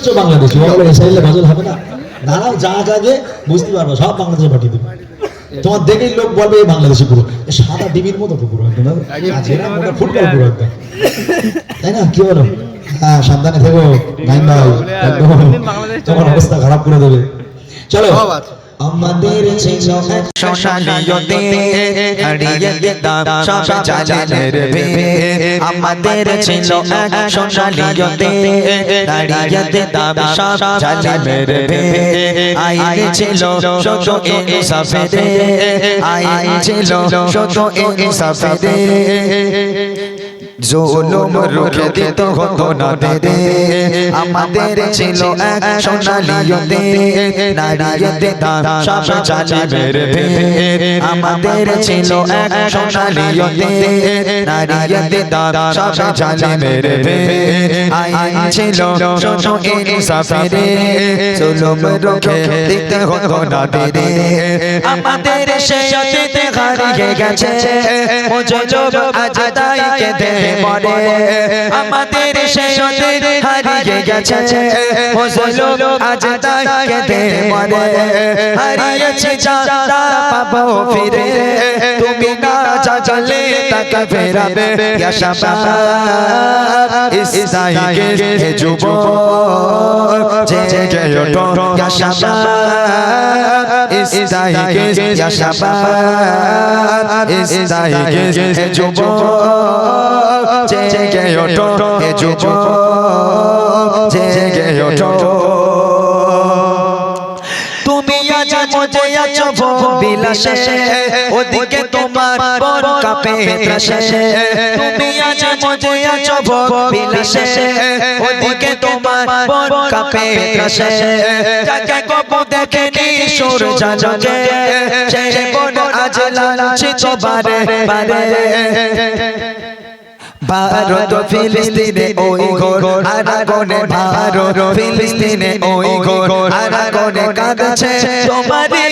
শুনেছো বাংলাদেশি ওগুলো এসাইলে গজল হবে না। দাঁড়াও যা যাগে বুঝতে পারব সব বাংলাদেশে পাঠিয়ে দেবে। তোমার দেখেই লোক বলবে এই বাংলাদেশি পুরো। সাদা ডিবির মতো তো পুরো একদম ফুটবল পুরো একদম। তাই না? কি বলো হ্যাঁ সাবধানে থেকো। নাইন ভাই তোমার অবস্থা খারাপ করে দেবে। চলো। আমাদের ছিল এক সোনালিয়তে হারিয়ে দিতাম সব জালের ভে আমাদের ছিল এক সোনালিয়তে হারিয়ে জুলুম রুখে দিত হতো না দে আমাদের ছিল এক সোনালিয়তে নারিয়ে দিতাম সব জালিমের ভে আমাদের ছিল এক সোনালিয়তে নারিয়ে দিতাম সব জালিমের ভে আইন ছিল শত ইনসাফে জুলুম রুখে দিতে হতো না দে আমাদের সেই হারিয়ে গেছে। মুজলুম আজ তাই কেঁদে মরে আমাদের অতীতে হারিয়ে গেছে। মুজলুম আজ তাই কেঁদে হারিয়েছি যা পাবো ফিরে। তুমি না তাকে ফেরাবে, ইয়া শাবাব ইসরাইকে যুবক। জেগে ওঠো হে যুবক জেগে ওঠো তুমি আজ মজে আছো বিলাসে, ওদিকে তোমার বর কাপে ত্রাসে। তুমি আজ মজে আছো বিলাসে, ওদিকে তোমার বর কাপে ত্রাসে। যাকে কবু দেখে নি সুর জাজে সে বন আজ লালচিত বারে বারে। ভারত ফিলিস্তিনে ওই ঘোর। আরাগনে ভারত ফিলিস্তিনে ওই ঘোর। আরাগনে কাঁদছে তোমারই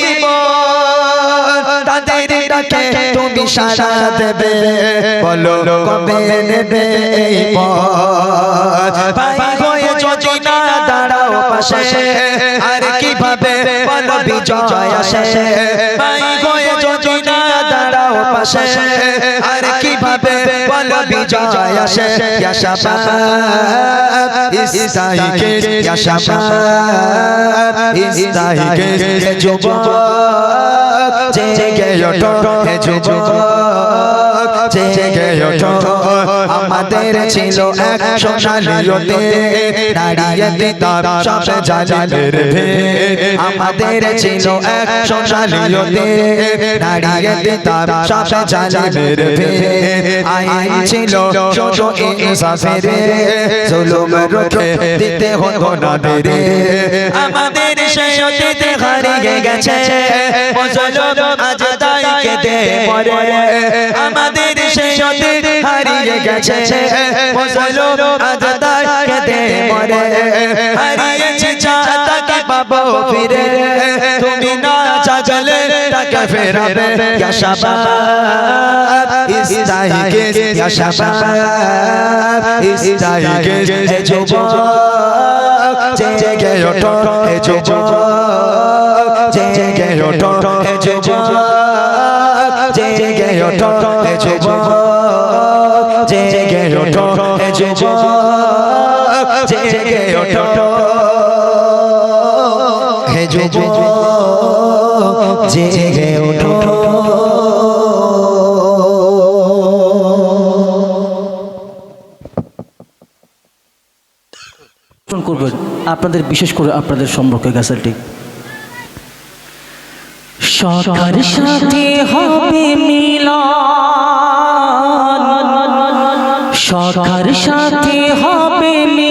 তাদের ডাকে তুমি সারা দেবে। বলো কবে নেবে এই পথ? ভাই হয়ে যদি না দাঁড়াও পাশে আর কীভাবে বলো বিজয় আসে? ভাই হয়ে যদি না দাঁড়াও পাশে বলো বিজয় আসে, ইয়া শাবাব ইসরাইকে ইয়া শাবাব ইসরাইকে হে যুবক, জেগে ওঠো, হে যুবক, জেগে ওঠো। আমাদের ছিল এক সোনালিয়তে দাঁড়িয়ে দিতাম সব জালিমের ভে আমাদের ছিল এক সোনালিয়তে দাঁড়িয়ে দিতাম সব জালিমের ভে আইন ছিল শত ইনসাফের জুলুম রুখে দিতে হতো না দেরে আমাদের। সেই অতীতে হারিয়ে গেছে। মুসলমান আজ তাই কেঁদে মরে আমাদের সেই অতীতে হারিয়ে গেছে। মুসলমান আজ কেঁদে মরে। হারিয়েছি যা পাবো ফিরে। তুমি না তাকে ফেরাবে। ইয়া শাবাব ইসরাইকে ইয়া শাবাব ইসরাইকে হে যুবক জেগে ওঠো হে যুবক জেগে ওঠো হে যুবক। জেগে ওঠো। আপনাদের, বিশেষ করে আপনাদের সম্পর্কে গাছালটি। সরকার সাথে হবে মিলন। সরকার সাথে হবে মিলন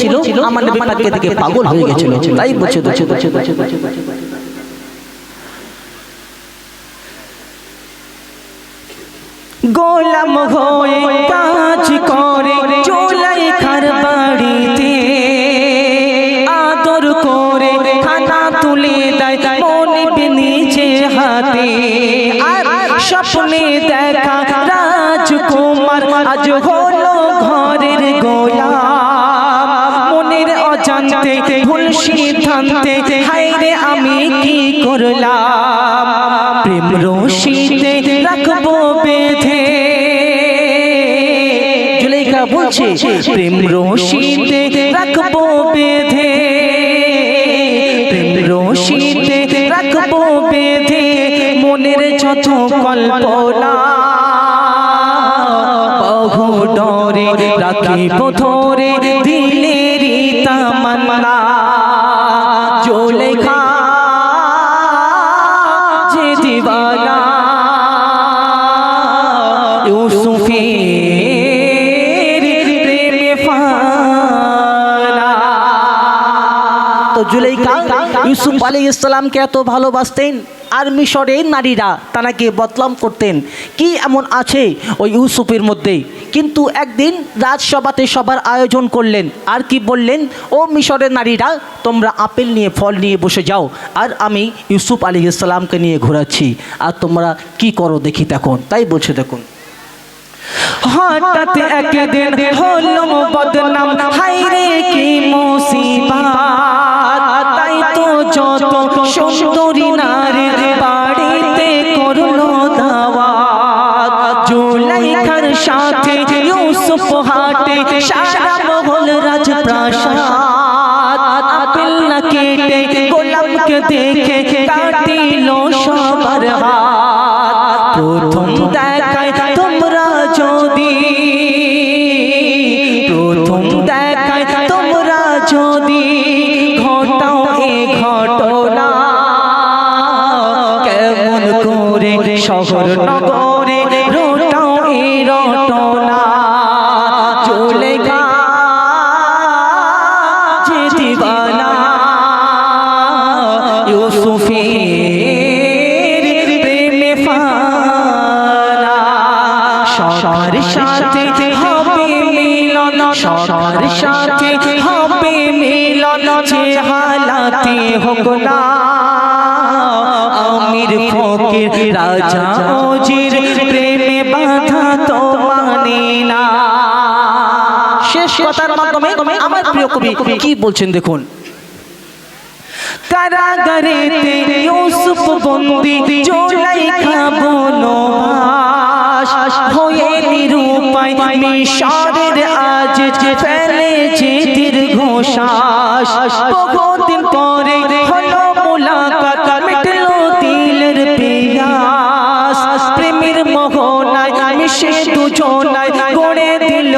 দেখেছিল আমার নবী পাককে দেখে পাগল হয়ে গেছিল। তাই বলছে বলছে বলছে বলছে বলছে গোলাম হয়ে কাজ করে চোলাই খার বাড়িতে। আদর করে খানা তুলে দেয় মনে নিচে হাতে। আর স্বপ্নে দেখা রাজকুমার আজ বলছে প্রেম রশিতে রাখব বেঁধে। প্রেম রশিতে রাখব বেঁধে মনের যত কল্পনা। বহু ডরে রাখিব ধরে ইউসুফ আলী ইসলামকে এত ভালোবাসতেন, আর মিশরের নারীরা তানাকে বদলাম করতেন। কি এমন আছে ওই ইউসুফের মধ্যে? কিন্তু একদিন রাজসভাতে সবার আয়োজন করলেন, আর কি বললেন, ও মিশরের নারীরা, তোমরা আপেল নিয়ে, ফল নিয়ে বসে যাও, আর আমি ইউসুফ আলী ইসলামকে নিয়ে ঘোরাচ্ছি, আর তোমরা কি করো দেখি তখন। তাই বলছে দেখুন। হঠাৎ একদিন হলো বদনাম কি বলছেন দেখুন? কারাগারেতে ইউসুফ বন্দি, জোলাইখা বনবাস, হয়ে আজ ফেলে যে দীর্ঘশ্বাস। বহুদিন পরে হলো মুলাকাত, মিটলো দিলের পিয়াস। প্রেমের মোহনায় মিশে দুজনায় গড়ে দিল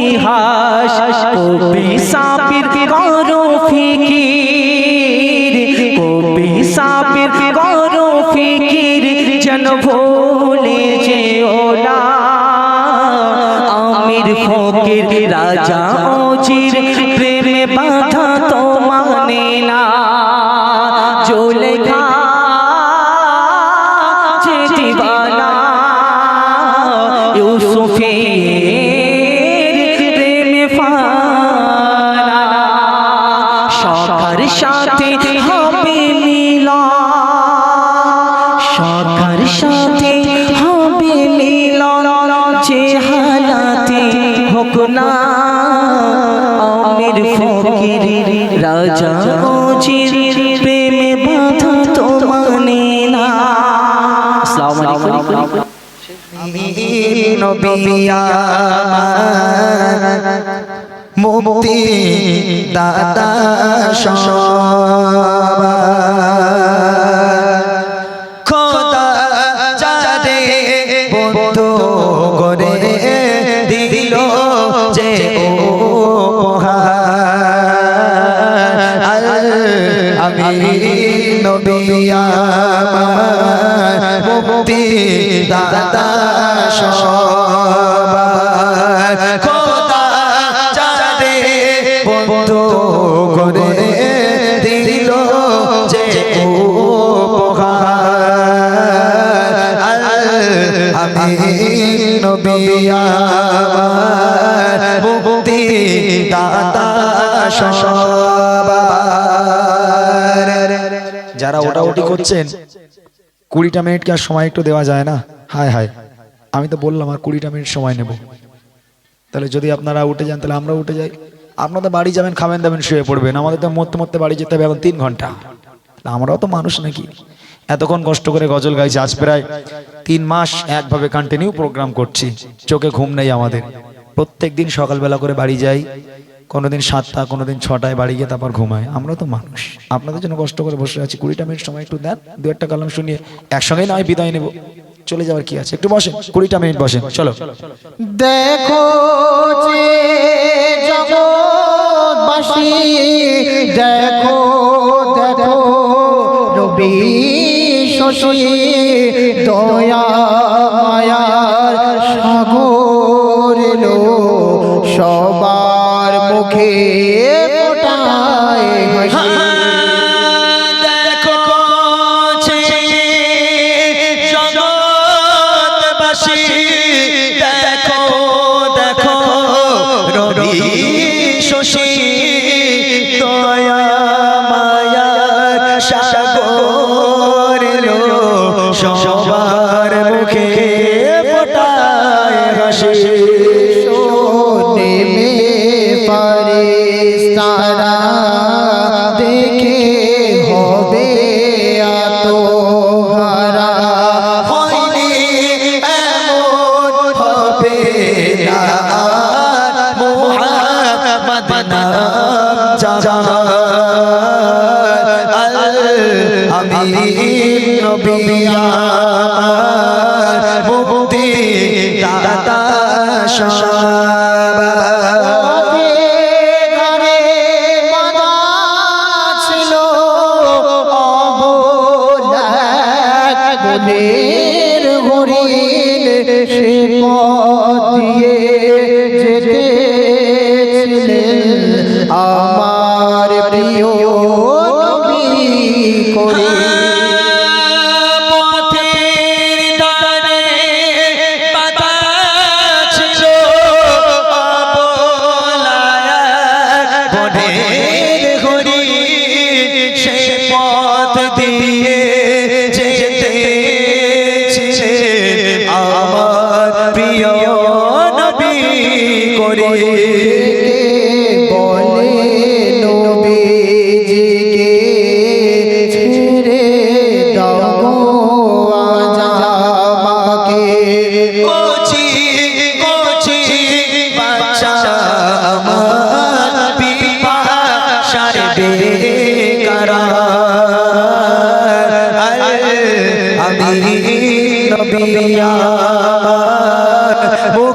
ইতিহাস কবি সাবির করো ফিকির কবি সাপির করো ফিকির যেন ভোলে যে ওলা আমির ফকির রাজা ওজির ফকির রাজা ওজির প্রেমে বাধা তো মানে না আসসালামু মুক্তি দাদা খোদা যারা ওটা ওটি করছেন, কুড়িটা মিনিট কি আর সময় একটু দেওয়া যায় না? হায় হায়, আমি তো বললাম আর কুড়িটা মিনিট সময় নেব। তাহলে যদি আপনারা উঠে যান, তাহলে আমরা উঠে যাই। আপনাদের বাড়ি যাবেন, খাবেন, দাবেন, শুয়ে পড়বেন। আমাদের তো মরতে মরতে বাড়ি যেতে হবে এখন তিন ঘণ্টা। আমরাও তো মানুষ নাকি? এতক্ষণ কষ্ট করে গজল গাইছি, আজ প্রায় তিন মাস একভাবে কন্টিনিউ প্রোগ্রাম করছি। চোখে ঘুম নেই আমাদের। প্রত্যেক দিন সকালবেলা করে বাড়ি যাই, কোনোদিন সাতটা, কোনোদিন ছটায় বাড়ি গিয়ে তারপর ঘুমাই। আমরা তো মানুষ। আপনাদের জন্য কষ্ট করে বসে আছি। কুড়িটা মিনিট সময় একটু দেন, দু একটা কালাম শুনিয়ে একসঙ্গেই নয় বিদায় নেব। চলে যাওয়ার কি আছে? একটু বসেন, কুড়িটা মিনিট বসেন। চলো। দেখো দেখো দেখো, রবি শশী দয়া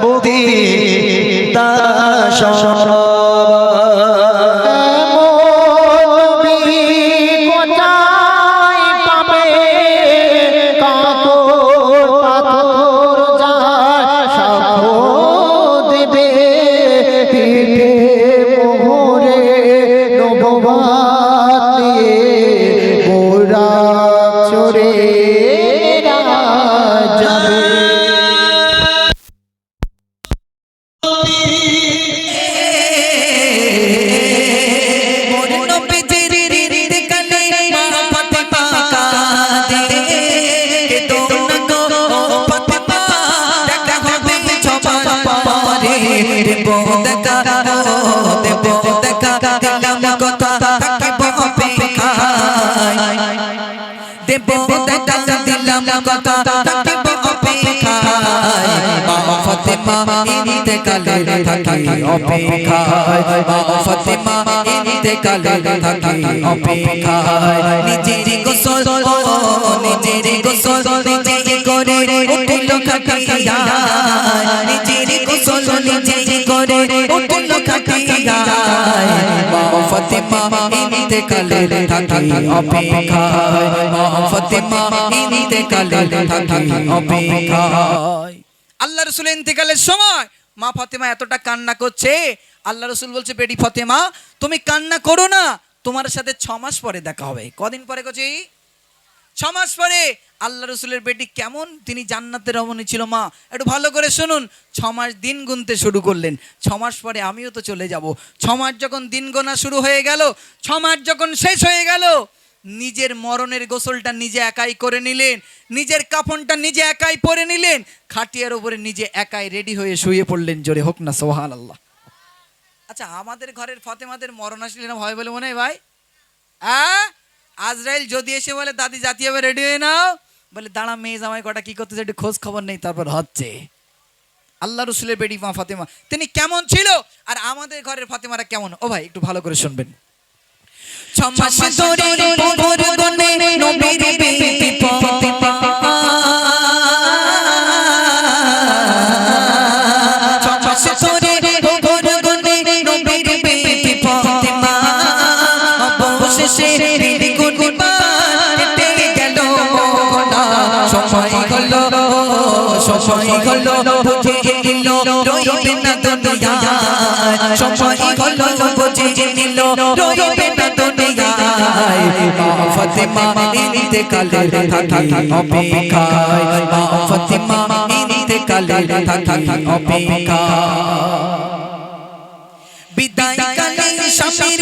মুক্তি তা দেব দেখা দিলাম কথা থাকিব অপেক্ষায়। মা ফাতেমা ইন্তেকালে থাকি অপেক্ষায়। মা ফাতেমা ইন্তেকালে থাকি অপেক্ষায়। নিজের গোসল নিজের গোসল নিজে করে উঠল খাটিয়া নিজের গোসল নিজে করে উঠল খাটিয়া মা ফাতেমা ইন্তেকালে থাকি অপেক্ষা। মা ফাতেমা ইন্তেকালে থাকি অপেক্ষা। আল্লাহ রসুল ইন্তেকালের সময় মা ফাতেমা এতটা কান্না করছে। আল্লাহ রসুল বলছে, বেটি ফাতেমা, তুমি কান্না করো না, তোমার সাথে ছ মাস পরে দেখা হবে। কদিন পরে কচি? ছ মাস পরে। আল্লাহ রসুলের বেটি কেমন? তিনি জান্নাতের রমণী ছিল, মা। একটু ভালো করে শুনুন। ছ মাস দিন গুনতে শুরু করলেন। ছ মাস পরে আমিও তো চলে যাব। ছ মাস যখন দিন গোনা শুরু হয়ে গেল, ছ মাস যখন শেষ হয়ে গেল, নিজের মরণের গোসলটা নিজে একাই করে নিলেন, নিজের কাফনটা নিজে একাই পরে নিলেন, খাটিয়ার উপরে নিজে একাই রেডি হয়ে শুয়ে পড়লেন, জোরে হোক না সোহান আল্লাহ আচ্ছা আমাদের ঘরের ফতেমাদের মরণ আসলে না হয় বলে মনে হয় ভাই? আজরাইল যদি এসে বলে, দাদি, জাতি হবে রেডি হয়ে নাও। বলে দাঁড়া মেয়ে জামাই কটা কি করতেছে একটু খোঁজ খবর নেই তারপর হচ্ছে। আল্লাহ রসুলের বেটি মা ফাতেমা তিনি কেমন ছিল? আর আমাদের ঘরের ফাতেমারা কেমন? ও ভাই একটু ভালো করে শুনবেন। ছমাস ধরে নবীর সময় হলো বুঝে নিল রইবে না দুনিয়ায় সময় হলো বুঝে নিল রইবে না থাকি অপেক্ষায়। মা ফাতেমা থাকি অপেক্ষায়। বিদায় কালে স্বামীর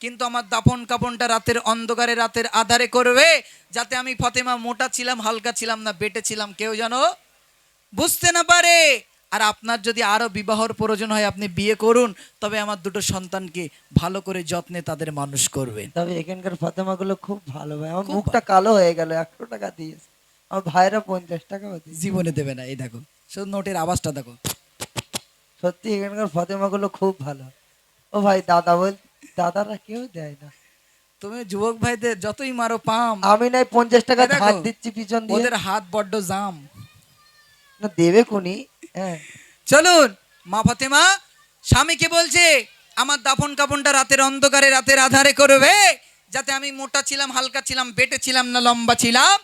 কিন্তু আমার দাপন কাপনটা রাতের অন্ধকারে রাতের আধারে করবে যাতে আমি ফতেমা মোটা ছিলাম হালকা ছিলাম না বেটে ছিলাম। কেউ যেন বুঝতে না পারে। আর আপনার যদি আরও বিবাহর প্রয়োজন হয় আপনি বিয়ে করুন। তবে আমার দুটো সন্তানকে ভালো করে যত্নে তাদের মানুষ করবেন। তবে এখানকার ফাতেমাগুলো খুব ভালো ভাই। আমার মুখটা কালো হয়ে গেল একশো টাকা দিয়েছে। আমার ভাইরা পঞ্চাশ টাকা জীবনে দেবে না এই দেখো। শুধু নোটের আওয়াজটা দেখো। সত্যি এখানকার ফাতেমাগুলো খুব ভালো। ও ভাই দাদা বল দাদারা কেউ দেয় না। তুমি যুবক ভাইদের যতই মারো পাম। আমি নাই পঞ্চাশ টাকা ধার দিচ্ছি পিছন দিয়ে। ওদের হাত বড্ড জাম। না দেবে কোনি হ্যাঁ। চলুন মা ফাতেমা স্বামীকে বলছে? আমার দাফন কাপনটা রাতের অন্ধকারে রাতের আধারে করবে যাতে আমি মোটা ছিলাম হালকা ছিলাম বেটে ছিলাম না লম্বা ছিলাম।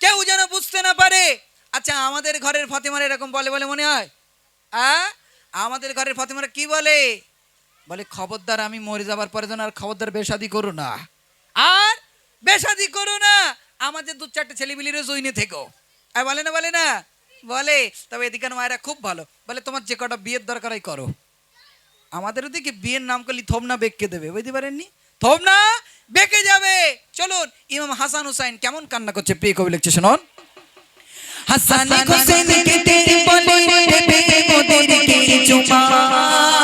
কেউ যেন বুঝতে না পারে। আচ্ছা আমাদের ঘরের ফাতেমার এরকম বলে বলে মনে হয়? আমাদের ঘরের ফাতেমারা কি বলে? বলে খবরদার আমি মরে যাবার পরে যেন আর খবরদার বেশাদি করো না। আর বেশাদি করো না। আমাদের দু চারটে ছেলেবিলিরও জইনে থেকো। আর বলে না বলে না। বলে তবে এদিকে মায়েরা খুব ভালো। বলে তোমার যে কটা বিয়ের দরকার হয় করো। আমাদের ওদিকে বিয়ের নাম করলে থোমনা বেঁকে দেবে বুঝতে পারেননি? থোমনা বেঁকে যাবে। চলুন ইমাম হাসান হুসাইন কেমন কান্না করছে প্রিয় কবি লিখছে শুনুন। হাসান হুসেন কেটে বলে দেবে মোদেরকে চুমা।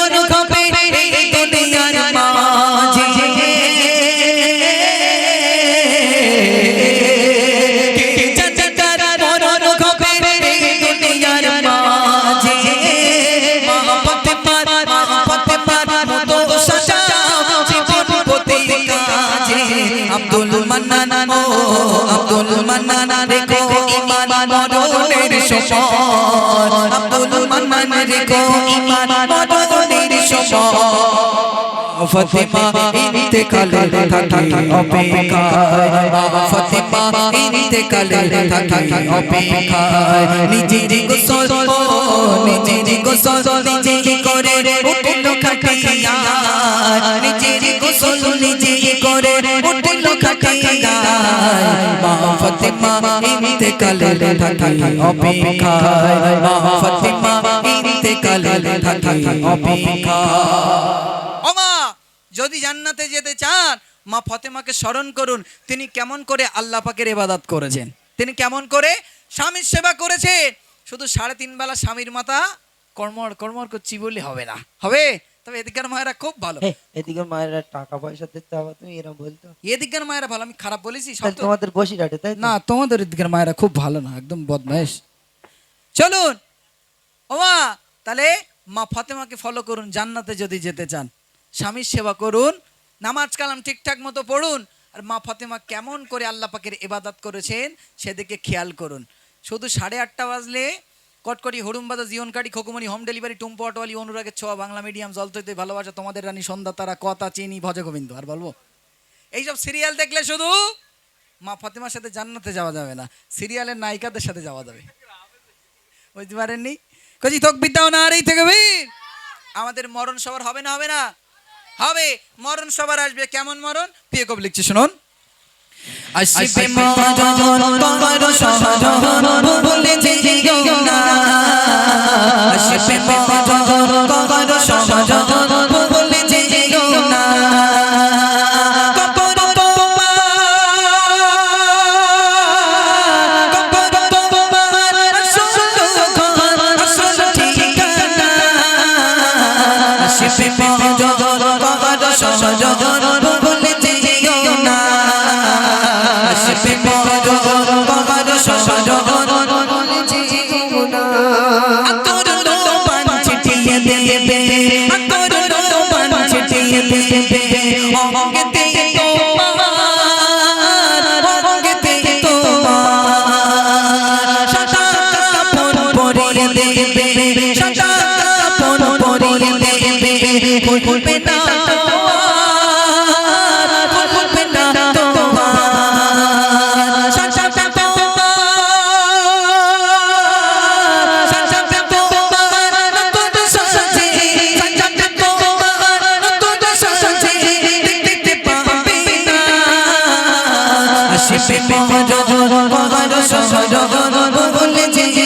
মান্নান ও আব্দুল মান্নান রেখো ইমান মরণের সময় মা গোসল নিজে করে করে উঠল যদি জান্নাতে যেতে চান, মা ফতেমাকে স্মরণ করুন, তিনি কেমন করে আল্লাহ পাকের ইবাদত করেছেন। তিনি কেমন করে স্বামীর সেবা করেছেন। শুধু সাড়ে তিন বেলা স্বামীর মাথা কর্মর কর্মর করছি বলে হবে না। হবে? তবে এদিকের মায়েরা খুব ভালো। হে, এদিকে মায়েরা টাকা পয়সা দিতে হবে তুমি এরকম বলতো এদিকের মায়েরা ভালো আমি খারাপ বলেছি সব তোমাদের বসিরহাটে তাই না তোমাদের এদিকের মায়েরা খুব ভালো না একদম বদমাইশ চলুন। ওমা তাহলে মা ফাতেমাকে ফলো করুন জান্নাতে যদি যেতে চান। স্বামীর সেবা করুন নামাজ কালাম ঠিকঠাক মতো পড়ুন আর মা ফাতেমা কেমন করে আল্লাহ পাকের ইবাদত করেছেন সেদিকে খেয়াল করুন। শুধু সাড়ে আটটা বাজলে কটকটি হরুমবাদা জীবনকারী খকুমনি হোম ডেলিভারি, টুম্পু অটোয়ালি, অনুরাগের ছোঁয়া, বাংলা মিডিয়াম জলতৈতে ভালোবাসা, তোমাদের রানী সন্ধ্যা, তারা কথা চিনি, ভজ গোবিন্দ। আর বলব, এইসব সিরিয়াল দেখলে শুধু মা ফাতেমার সাথে জান্নাতে যাওয়া যাবে না, সিরিয়ালের নায়িকাদের সাথে যাওয়া যাবে। বুঝতে পারেননি? কজি তক বিদ্যাও না, আর এই থেকে বীর। আমাদের মরণ সবার হবে না হবে না? হবে, মরণ সবার আসবে। কেমন মরণ? প্রিয় কবি লিখছে, শুনুন। আসবে মরণ করো সহজন ভুলে যেও না আসবে মরণ করো সহজন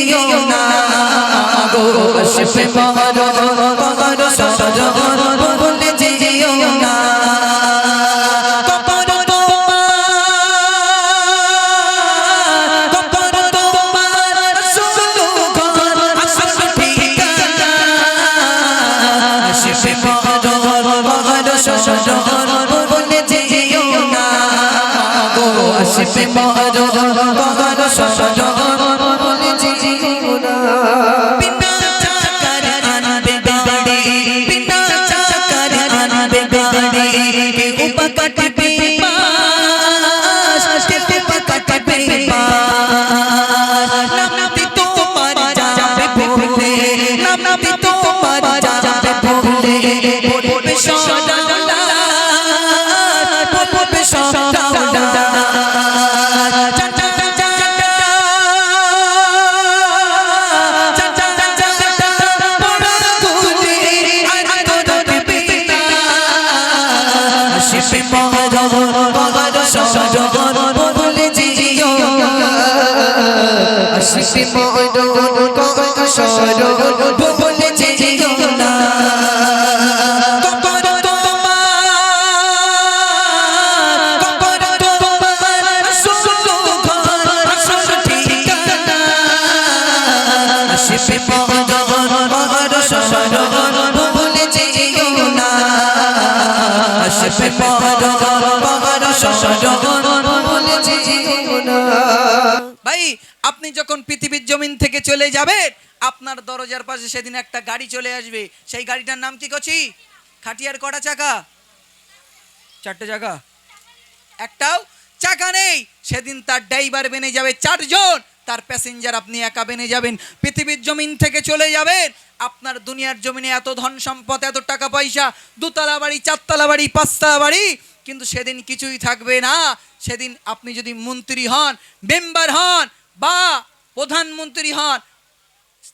যেও না কপর তোমার আপনি যখন পৃথিবীর জমিন থেকে চলে যাবেন, আপনার দরজার পাশে সেদিন একটা গাড়ি চলে আসবে। সেই গাড়িটার নাম কি কছি খাটিয়ার কটা চাকা? চারটে চাকা। একটাও চাকা নেই। সেদিন তার ড্রাইভার বেনে যাবে চারজন। তার প্যাসেঞ্জার আপনি একা বেনে যাবেন। পৃথিবীর জমিন থেকে চলে যাবেন। আপনার দুনিয়ার জমিনে এত ধন সম্পদ, এত টাকা পয়সা, দুতলা বাড়ি, চারতলা বাড়ি, পাঁচতলা বাড়ি, কিন্তু সেদিন কিছুই থাকবে না। সেদিন আপনি যদি মন্ত্রী হন, মেম্বার হন বা প্রধানমন্ত্রী হন।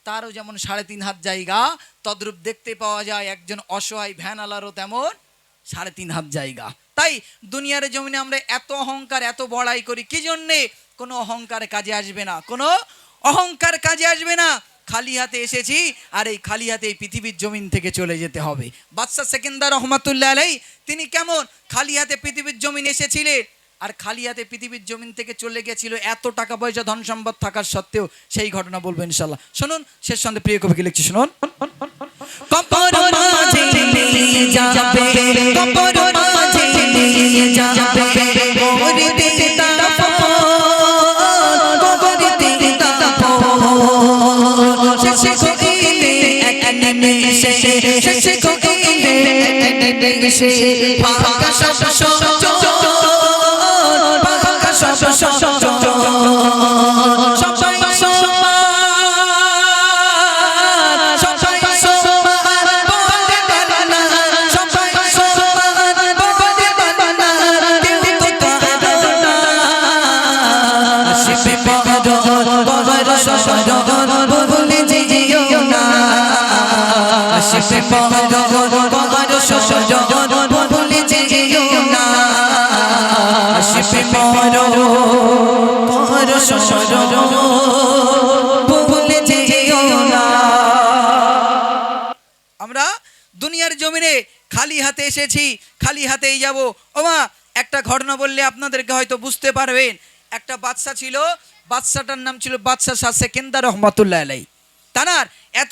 তারও যেমন সাড়ে তিন হাত জায়গা, তদ্রূপ দেখতে পাওয়া যায় একজন অসহায় ভ্যানালারও তেমন সাড়ে তিন হাত জায়গা। তাই দুনিয়ার জমিনে আমরা এত অহংকার, এত বড়াই করি, কি জন্যে? কোনো অহংকার কাজে আসবে না, কোনো অহংকার কাজে আসবে না। খালি হাতে এসেছি, আর এই খালি হাতে এই পৃথিবীর জমিন থেকে চলে যেতে হবে। বাদশাহ সেকেন্দার রহমাতুল্লাহ আলাই তিনি কেমন? খালি হাতে পৃথিবীর জমিন এসেছিলেন আর খালি হাতে পৃথিবীর জমিন থেকে চলে গেছিল এত টাকা পয়সা ধন সম্পদ থাকার সত্ত্বেও সেই ঘটনা বলব ইনশাল্লাহ। শুনুন শেষ সন্ধ্যে প্রিয় কবিকে লিখছি শুনুন। কপর মাঝে যাবে কপর মাঝে যাবে কবরিতে তাপন কবরিতে তাপন শেষে কইলে এক নিমেষে শেষে কইলে এক নিমেষে ফাঁকা সব সব ফাঁকা সব সব সবাই দুনিয়ার জমিনে খালি হাতে এসেছি, খালি হাতেই যাব। ওমা, একটা ঘটনা বললে আপনাদেরকে হয়তো বুঝতে পারবেন। একটা বাদশা ছিল, বাদশাটার নাম ছিল বাদশা শাহ সেকেন্দার রহমতুল্লাহ আলাই তানার এত